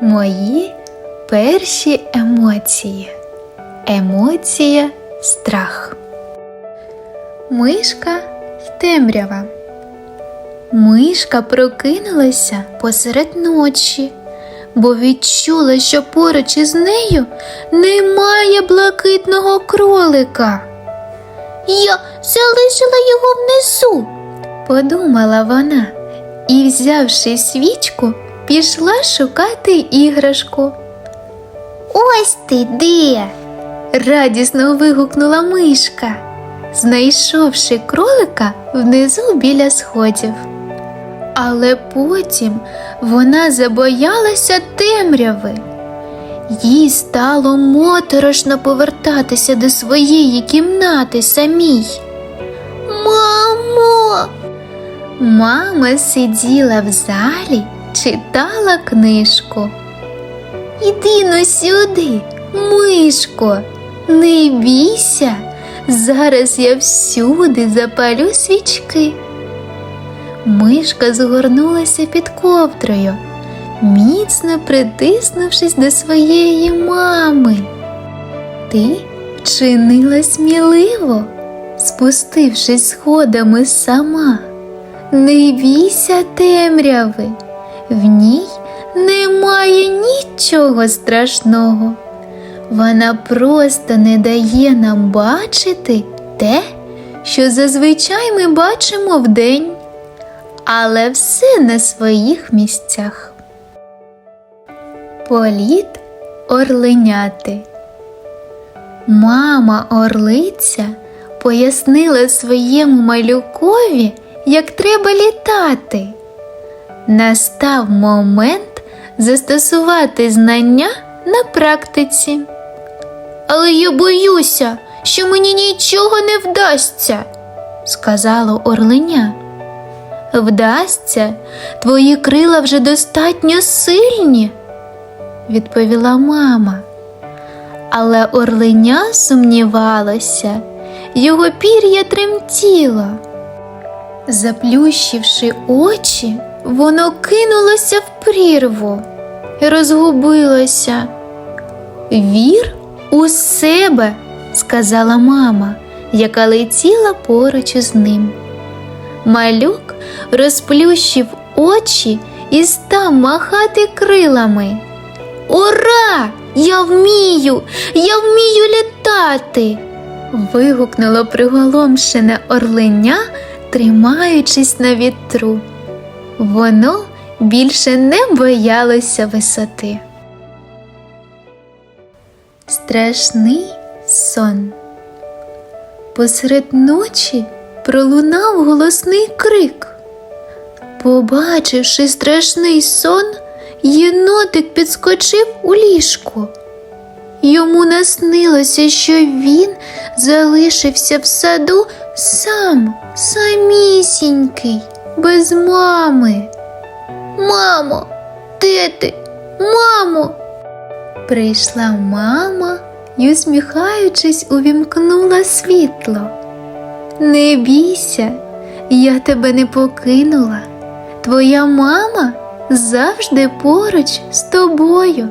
Мої перші емоції. Емоція страх. Мишка й темрява. Мишка прокинулася посеред ночі, бо відчула, що поруч із нею немає блакитного кролика. Я залишила його внизу, подумала вона і, взявши свічку, пішла шукати іграшку. Ось ти де. радісно вигукнула мишка, знайшовши кролика внизу біля сходів. Але потім вона забоялася темряви. Їй стало моторошно повертатися до своєї кімнати самій. Мамо! Мама сиділа в залі, читала книжку. Іди но сюди, мишко, не бійся. Зараз я всюди запалю свічки. Мишка згорнулася під ковдрою, міцно притиснувшись до своєї мами. Ти вчинила сміливо, спустившись сходами сама. Не бійся темряви, в ній немає нічого страшного. Вона просто не дає нам бачити те, що зазвичай ми бачимо вдень, але все на своїх місцях. Політ орленяти. Мама орлиця пояснила своєму малюкові, як треба літати. Настав момент застосувати знання на практиці. Але я боюся, що мені нічого не вдасться, сказало орленя. Вдасться, твої крила вже достатньо сильні, відповіла мама. Але орленя сумнівалося, його пір'я тремтіло. Заплющивши очі, воно кинулося в прірву розгубилося. Вір у себе, сказала мама, яка летіла поруч із ним. Малюк розплющив очі і став махати крилами. Ура! Я вмію! Я вмію літати! вигукнуло приголомшене орленя, тримаючись на вітру. Воно більше не боялося висоти. Страшний сон. Посеред ночі пролунав голосний крик. Побачивши страшний сон, єнотик підскочив у ліжко. Йому наснилося, що він залишився в саду сам, самісінький, без мами. Мамо, де ти? Мамо. Прийшла мама і, усміхаючись, увімкнула світло. Не бійся, я тебе не покинула. Твоя мама завжди поруч з тобою.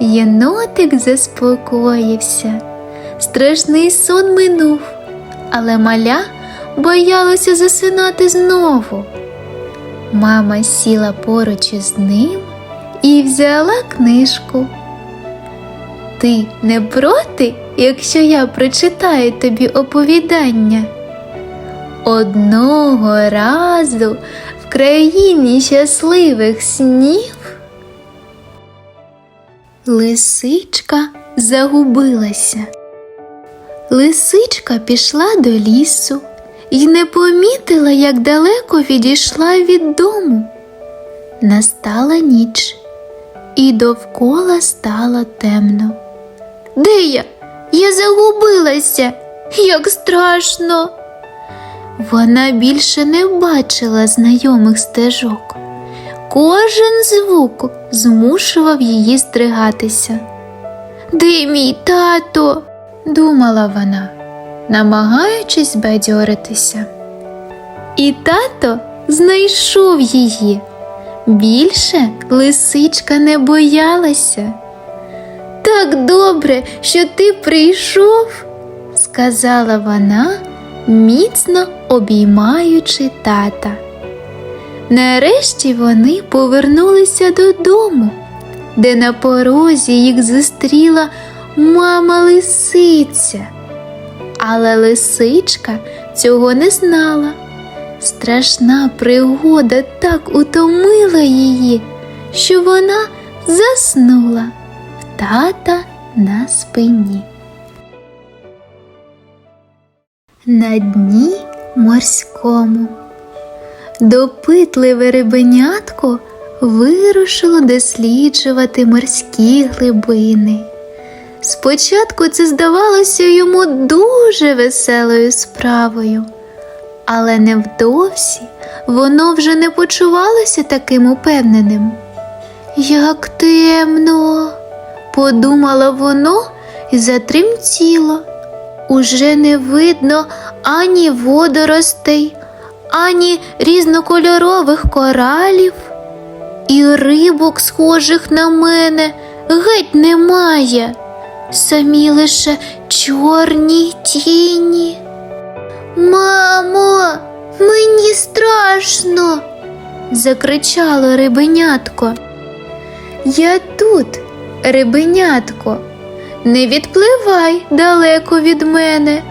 Єнотик заспокоївся. Страшний сон минув, але маля боялася засинати знову. Мама сіла поруч із ним і взяла книжку. Ти не проти, якщо я прочитаю тобі оповідання? Одного разу в країні щасливих снів Лисичка загубилася. Лисичка пішла до лісу і не помітила, як далеко відійшла від дому. Настала ніч, і довкола стало темно. Де я? Я загубилася, як страшно. Вона більше не бачила знайомих стежок. Кожен звук змушував її стригатися. Де мій тато? думала вона, намагаючись бадьоритися. І тато знайшов її. Більше лисичка не боялася. Так добре, що ти прийшов, сказала вона, міцно обіймаючи тата. Нарешті вони повернулися додому, де на порозі їх зустріла мама лисиця. Але лисичка цього не знала. Страшна пригода так утомила її, що вона заснула в тата на спині. На дні морському. Допитливе рибенятко вирушило досліджувати морські глибини. Спочатку це здавалося йому дуже веселою справою, але невдовзі воно вже не почувалося таким упевненим. Як темно, подумало воно і затремтіло. Уже не видно ані водоростей, ані різнокольорових коралів, і рибок, схожих на мене, геть немає. Самі лише чорні тіні. Мамо, мені страшно. закричало рибенятко. Я тут, рибенятко, не відпливай далеко від мене.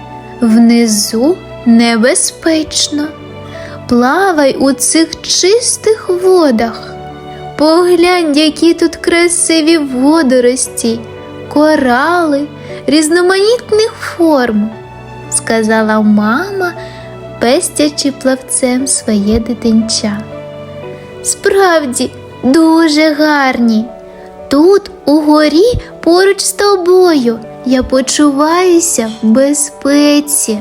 Внизу небезпечно. Плавай у цих чистих водах. Поглянь, які тут красиві водорості, корали різноманітних форм, сказала мама, пестячи плавцем своє дитинча. Справді, дуже гарні. Тут, угорі, поруч з тобою, я почуваюся в безпеці.